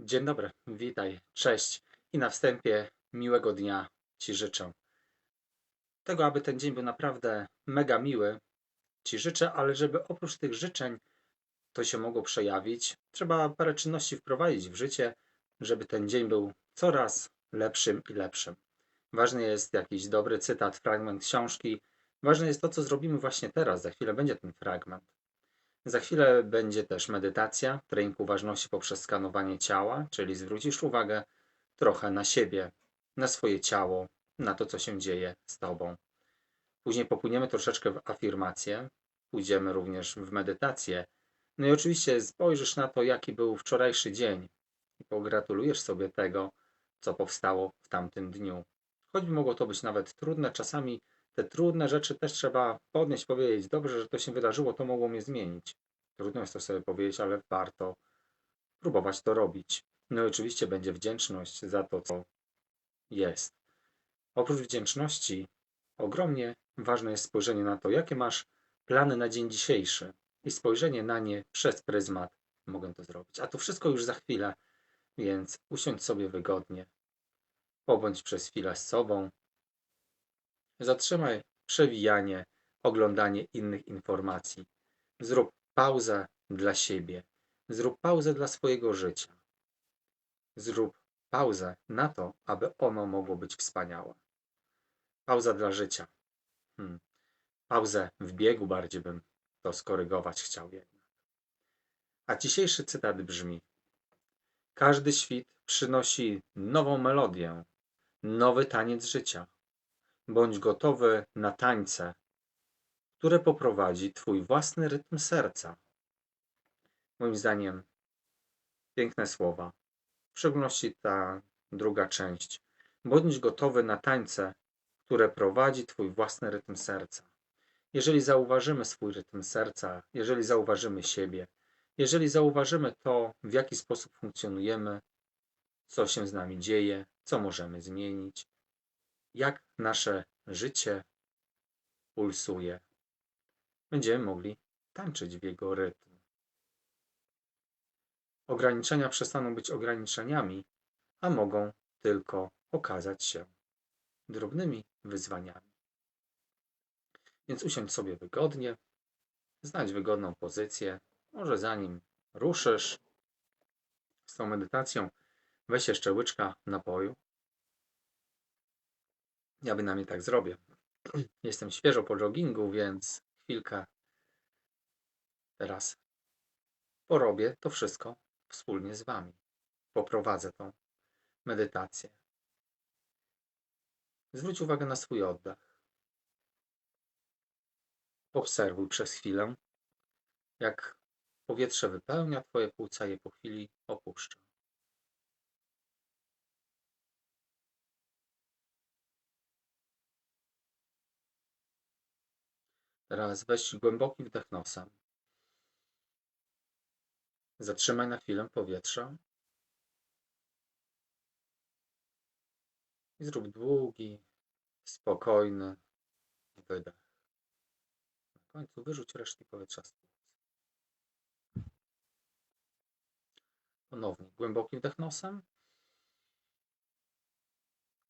Dzień dobry, witaj, cześć i na wstępie miłego dnia Ci życzę. Tego, aby ten dzień był naprawdę mega miły, Ci życzę, ale żeby oprócz tych życzeń to się mogło przejawić, trzeba parę czynności wprowadzić w życie, żeby ten dzień był coraz lepszym i lepszym. Ważny jest jakiś dobry cytat, fragment książki. Ważne jest to, co zrobimy właśnie teraz. Za chwilę będzie ten fragment. Za chwilę będzie też medytacja, trening uważności poprzez skanowanie ciała, czyli zwrócisz uwagę trochę na siebie, na swoje ciało, na to, co się dzieje z tobą. Później popłyniemy troszeczkę w afirmację, pójdziemy również w medytację. No i oczywiście spojrzysz na to, jaki był wczorajszy dzień i pogratulujesz sobie tego, co powstało w tamtym dniu. Choćby mogło to być nawet trudne, czasami te trudne rzeczy też trzeba podnieść, powiedzieć, dobrze, że to się wydarzyło, to mogło mnie zmienić. Trudno jest to sobie powiedzieć, ale warto próbować to robić. No i oczywiście będzie wdzięczność za to, co jest. Oprócz wdzięczności, ogromnie ważne jest spojrzenie na to, jakie masz plany na dzień dzisiejszy i spojrzenie na nie przez pryzmat. Mogę to zrobić. A to wszystko już za chwilę, więc usiądź sobie wygodnie. Pobądź przez chwilę z sobą, Zatrzymaj przewijanie, oglądanie innych informacji. Zrób pauzę dla siebie. Zrób pauzę dla swojego życia. Zrób pauzę na to, aby ono mogło być wspaniałe. Pauza dla życia. Hmm. Pauzę w biegu bardziej bym to skorygować chciał jednak. A dzisiejszy cytat brzmi: Każdy świt przynosi nową melodię, nowy taniec życia Bądź gotowy na tańce, które poprowadzi Twój własny rytm serca. Moim zdaniem piękne słowa. W szczególności ta druga część. Bądź gotowy na tańce, które prowadzi Twój własny rytm serca. Jeżeli zauważymy swój rytm serca, jeżeli zauważymy siebie, jeżeli zauważymy to, w jaki sposób funkcjonujemy, co się z nami dzieje, co możemy zmienić, jak nasze życie pulsuje. Będziemy mogli tańczyć w jego rytm. Ograniczenia przestaną być ograniczeniami, a mogą tylko okazać się drobnymi wyzwaniami. Więc usiądź sobie wygodnie, znajdź wygodną pozycję. Może zanim ruszysz z tą medytacją, weź jeszcze łyczka napoju ja bynajmniej tak zrobię. Jestem świeżo po joggingu, więc chwilkę teraz porobię to wszystko wspólnie z Wami. Poprowadzę tą medytację. Zwróć uwagę na swój oddech. Obserwuj przez chwilę, jak powietrze wypełnia Twoje płuca i je po chwili opuszcza. Teraz weź głęboki wdech nosem. Zatrzymaj na chwilę powietrze. I zrób długi, spokojny wydech. Na końcu wyrzuć resztę powietrza z płuc. Ponownie głęboki wdech nosem.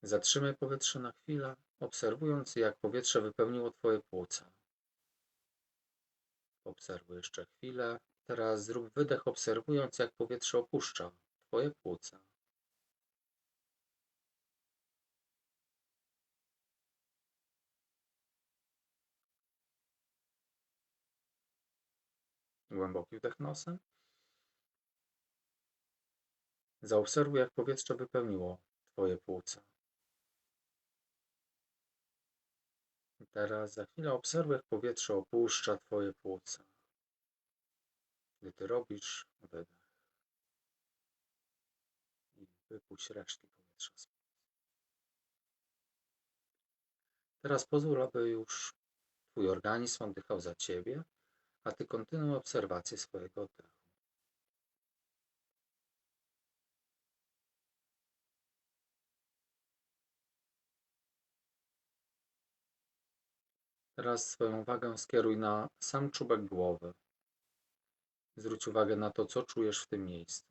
Zatrzymaj powietrze na chwilę, obserwując jak powietrze wypełniło Twoje płuca. Obserwuj jeszcze chwilę. Teraz zrób wydech, obserwując, jak powietrze opuszcza Twoje płuca. Głęboki wdech nosem. Zaobserwuj, jak powietrze wypełniło Twoje płuca. Teraz za chwilę obserwuj, jak powietrze opuszcza Twoje płuca. Gdy Ty robisz wydech i wypuść resztki powietrza z płuc. Teraz pozwól, aby już Twój organizm oddychał za Ciebie, a Ty kontynuuj obserwację swojego oddechu. Teraz swoją uwagę skieruj na sam czubek głowy. Zwróć uwagę na to, co czujesz w tym miejscu.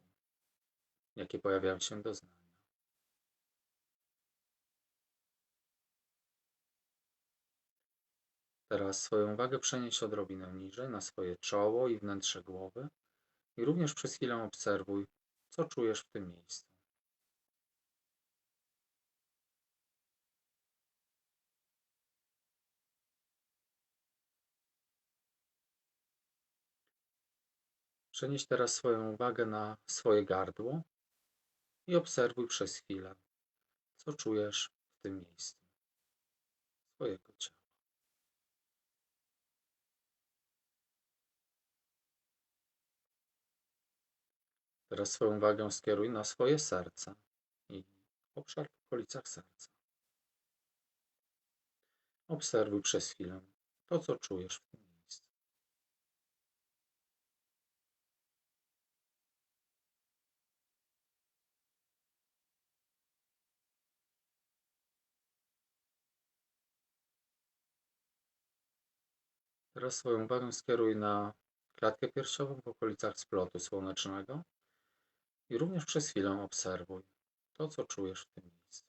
jakie pojawiają się doznania. Teraz swoją uwagę przenieś odrobinę niżej na swoje czoło i wnętrze głowy i również przez chwilę obserwuj, co czujesz w tym miejscu. Przenieś teraz swoją uwagę na swoje gardło i obserwuj przez chwilę, co czujesz w tym miejscu swojego ciała. Teraz swoją uwagę skieruj na swoje serce i obszar w okolicach serca. Obserwuj przez chwilę to, co czujesz w tym Teraz swoją uwagę skieruj na klatkę piersiową w okolicach splotu słonecznego i również przez chwilę obserwuj to, co czujesz w tym miejscu.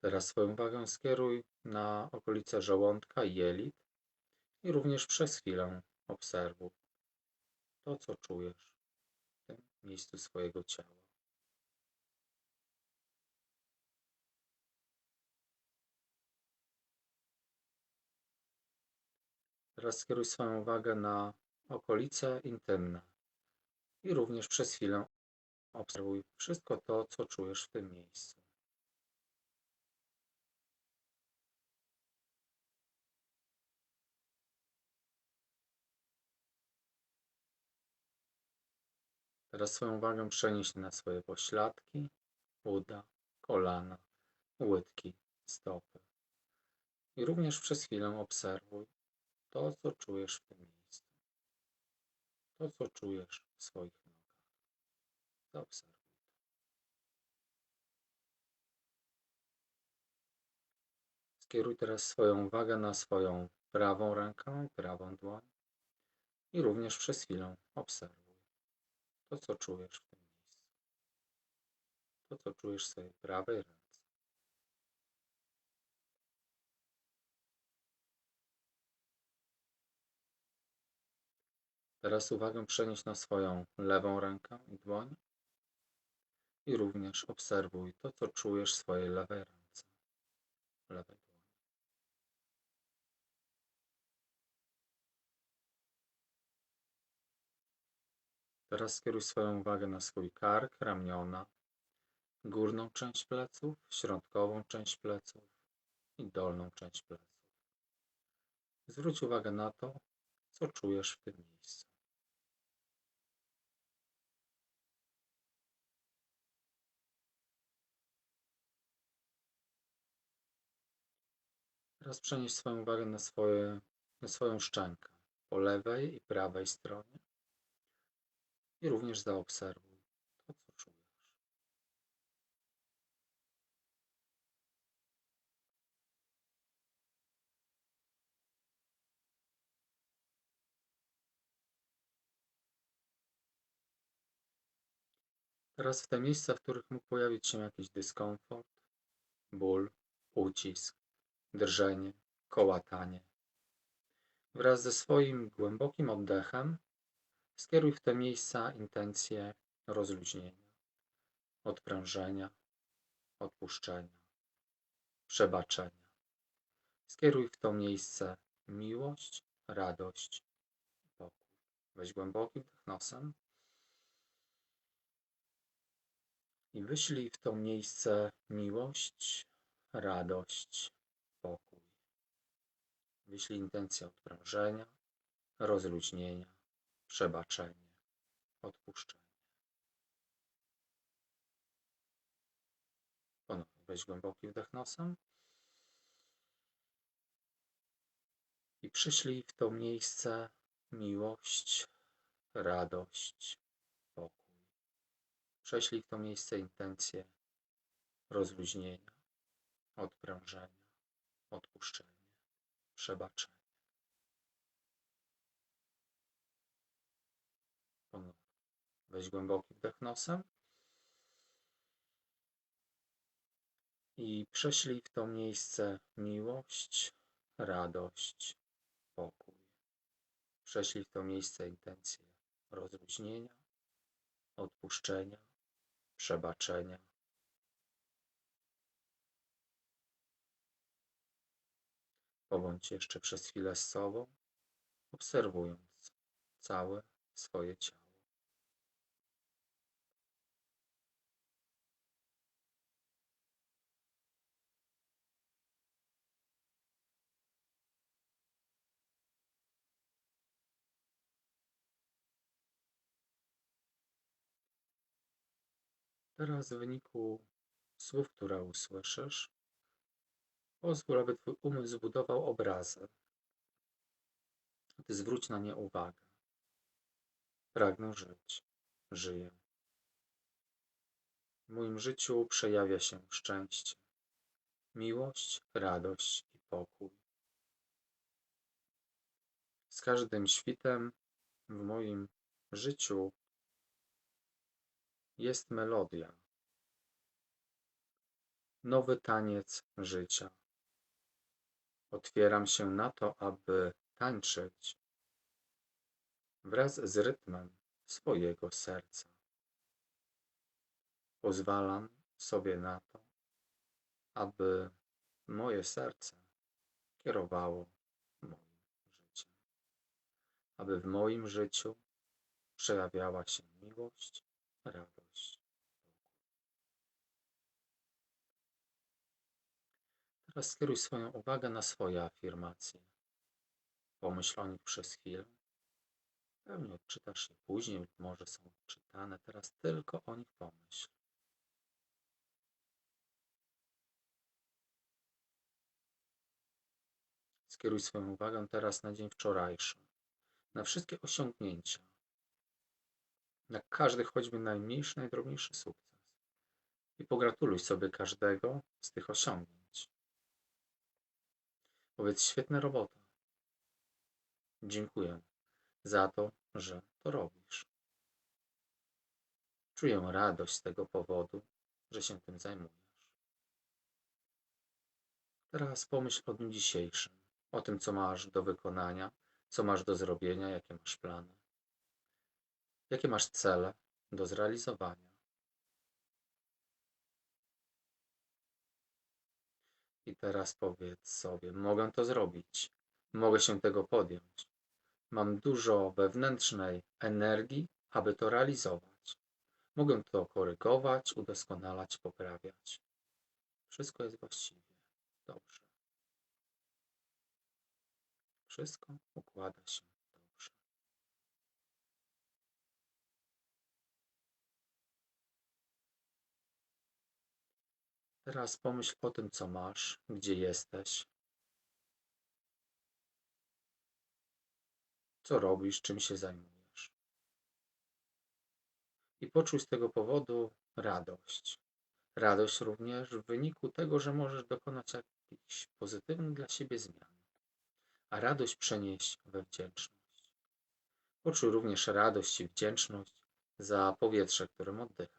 Teraz swoją uwagę skieruj na okolice żołądka i jelit i również przez chwilę obserwuj to, co czujesz w tym miejscu swojego ciała. Teraz skieruj swoją uwagę na okolice intymne i również przez chwilę obserwuj wszystko to, co czujesz w tym miejscu. Teraz swoją uwagę przenieś na swoje pośladki, uda, kolana, łydki, stopy. I również przez chwilę obserwuj to, co czujesz w tym miejscu. To, co czujesz w swoich nogach. Zaobserwuj. Skieruj teraz swoją uwagę na swoją prawą rękę, prawą dłoń i również przez chwilę obserwuj to, co czujesz w tym miejscu. To, co czujesz w swojej prawej ręce. Teraz uwagę przenieś na swoją lewą rękę i dłoń i również obserwuj to, co czujesz w swojej lewej ręce, lewej Teraz skieruj swoją uwagę na swój kark, ramiona, górną część pleców, środkową część pleców i dolną część pleców. Zwróć uwagę na to, co czujesz w tym miejscu. Teraz przenieś swoją uwagę na, swoje, na swoją szczękę po lewej i prawej stronie i również zaobserwuj to, co czujesz. Teraz w te miejsca, w których mógł pojawić się jakiś dyskomfort, ból, ucisk, drżenie, kołatanie. Wraz ze swoim głębokim oddechem skieruj w te miejsca intencje rozluźnienia, odprężenia, odpuszczenia, przebaczenia. Skieruj w to miejsce miłość, radość pokój. Weź głęboki wdech nosem i wyślij w to miejsce miłość, radość, pokój. Wyślij intencję odprężenia, rozluźnienia, przebaczenie, odpuszczenie. Ponownie weź głęboki wdech nosem i przyślij w to miejsce miłość, radość, pokój. Prześlij w to miejsce intencje rozluźnienia, odprężenia, odpuszczenia, przebaczenia. Ponownie. Weź głęboki wdech nosem i prześlij w to miejsce miłość, radość, pokój. Prześlij w to miejsce intencje rozluźnienia, odpuszczenia, przebaczenia. Pobądź jeszcze przez chwilę z sobą, obserwując całe swoje ciało. Teraz w wyniku słów, które usłyszysz, pozwól, aby Twój umysł zbudował obrazy. Ty zwróć na nie uwagę. Pragnę żyć. Żyję. W moim życiu przejawia się szczęście, miłość, radość i pokój. Z każdym świtem w moim życiu jest melodia, nowy taniec życia. Otwieram się na to, aby tańczyć wraz z rytmem swojego serca. Pozwalam sobie na to, aby moje serce kierowało moim życiem, aby w moim życiu przejawiała się miłość, radość. Teraz skieruj swoją uwagę na swoje afirmacje. Pomyśl o nich przez chwilę. Pewnie odczytasz je później może są odczytane. Teraz tylko o nich pomyśl. Skieruj swoją uwagę teraz na dzień wczorajszy, na wszystkie osiągnięcia, na każdy choćby najmniejszy, najdrobniejszy sukces. I pogratuluj sobie każdego z tych osiągnięć. Powiedz świetna robota. Dziękuję za to, że to robisz. Czuję radość z tego powodu, że się tym zajmujesz. Teraz pomyśl o dniu dzisiejszym, o tym, co masz do wykonania, co masz do zrobienia, jakie masz plany, jakie masz cele do zrealizowania. I teraz powiedz sobie: Mogę to zrobić, mogę się tego podjąć. Mam dużo wewnętrznej energii, aby to realizować. Mogę to korygować, udoskonalać, poprawiać. Wszystko jest właściwie dobrze. Wszystko układa się Teraz pomyśl o tym, co masz, gdzie jesteś, co robisz, czym się zajmujesz. I poczuj z tego powodu radość. Radość również w wyniku tego, że możesz dokonać jakichś pozytywnych dla siebie zmian, a radość przenieść we wdzięczność. Poczuj również radość i wdzięczność za powietrze, którym oddychasz.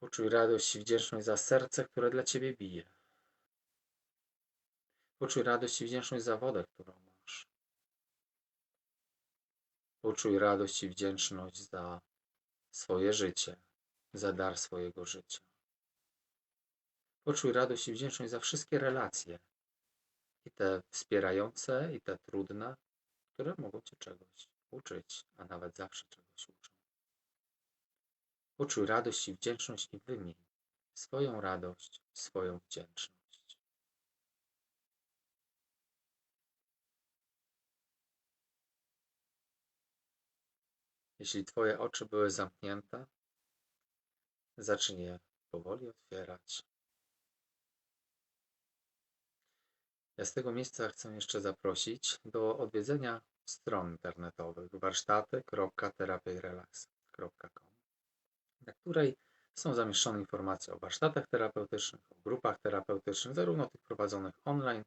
Poczuj radość i wdzięczność za serce, które dla ciebie bije. Poczuj radość i wdzięczność za wodę, którą masz. Poczuj radość i wdzięczność za swoje życie, za dar swojego życia. Poczuj radość i wdzięczność za wszystkie relacje, i te wspierające, i te trudne, które mogą cię czegoś uczyć, a nawet zawsze czegoś uczą. Poczuj radość i wdzięczność i wymień swoją radość, swoją wdzięczność. Jeśli Twoje oczy były zamknięte, zacznij je powoli otwierać. Ja z tego miejsca chcę jeszcze zaprosić do odwiedzenia stron internetowych warsztaty.terapiejrelax.com, na której są zamieszczone informacje o warsztatach terapeutycznych, o grupach terapeutycznych, zarówno tych prowadzonych online,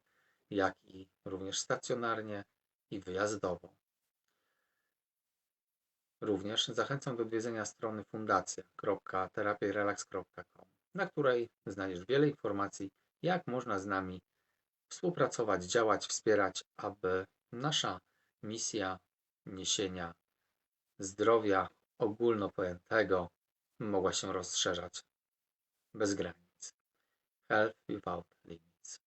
jak i również stacjonarnie i wyjazdowo. Również zachęcam do odwiedzenia strony fundacja.terapierelax.com, na której znajdziesz wiele informacji, jak można z nami współpracować, działać, wspierać, aby nasza misja niesienia zdrowia ogólnopojętego mogła się rozszerzać bez granic. Health Without Limits.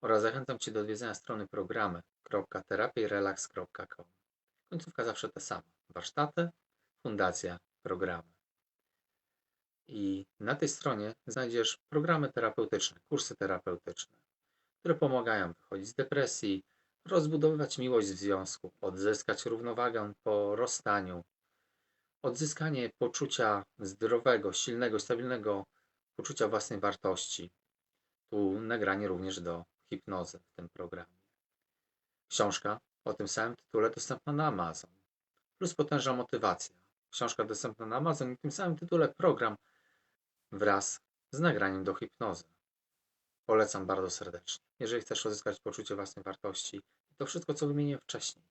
Oraz zachęcam Cię do odwiedzenia strony programy.terapierelax.com. Końcówka zawsze ta sama. Warsztaty, fundacja, programy. I na tej stronie znajdziesz programy terapeutyczne, kursy terapeutyczne, które pomagają wychodzić z depresji, rozbudowywać miłość w związku, odzyskać równowagę po rozstaniu, odzyskanie poczucia zdrowego, silnego, stabilnego poczucia własnej wartości. Tu nagranie również do hipnozy w tym programie. Książka o tym samym tytule dostępna na Amazon. Plus potężna motywacja. Książka dostępna na Amazon i w tym samym tytule program wraz z nagraniem do hipnozy. Polecam bardzo serdecznie. Jeżeli chcesz odzyskać poczucie własnej wartości, to wszystko, co wymieniłem wcześniej.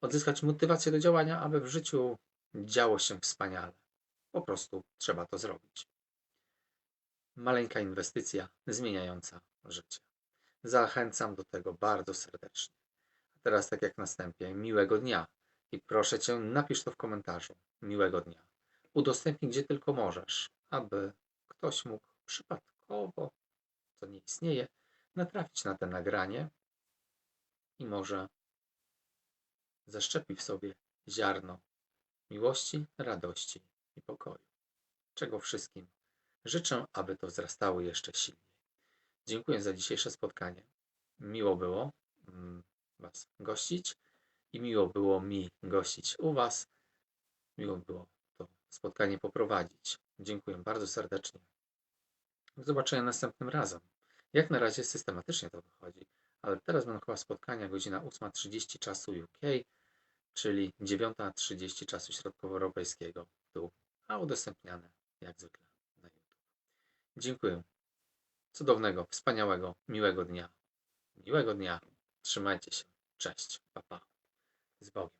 Odzyskać motywację do działania, aby w życiu działo się wspaniale. Po prostu trzeba to zrobić. Maleńka inwestycja zmieniająca życie. Zachęcam do tego bardzo serdecznie. A teraz, tak jak następie, miłego dnia i proszę Cię, napisz to w komentarzu. Miłego dnia. Udostępnij gdzie tylko możesz, aby ktoś mógł przypadkowo, to nie istnieje, natrafić na to nagranie i może zaszczepi w sobie ziarno miłości, radości i pokoju. Czego wszystkim życzę, aby to wzrastało jeszcze silniej. Dziękuję za dzisiejsze spotkanie. Miło było mm, Was gościć i miło było mi gościć u Was. Miło było to spotkanie poprowadzić. Dziękuję bardzo serdecznie. Do zobaczenia następnym razem. Jak na razie systematycznie to wychodzi, ale teraz będą chyba spotkania godzina 8.30 czasu UK, czyli 9.30 czasu środkowoeuropejskiego tu, a udostępniane jak zwykle na YouTube. Dziękuję. Cudownego, wspaniałego, miłego dnia. Miłego dnia. Trzymajcie się. Cześć. Pa, pa. Z Bogiem.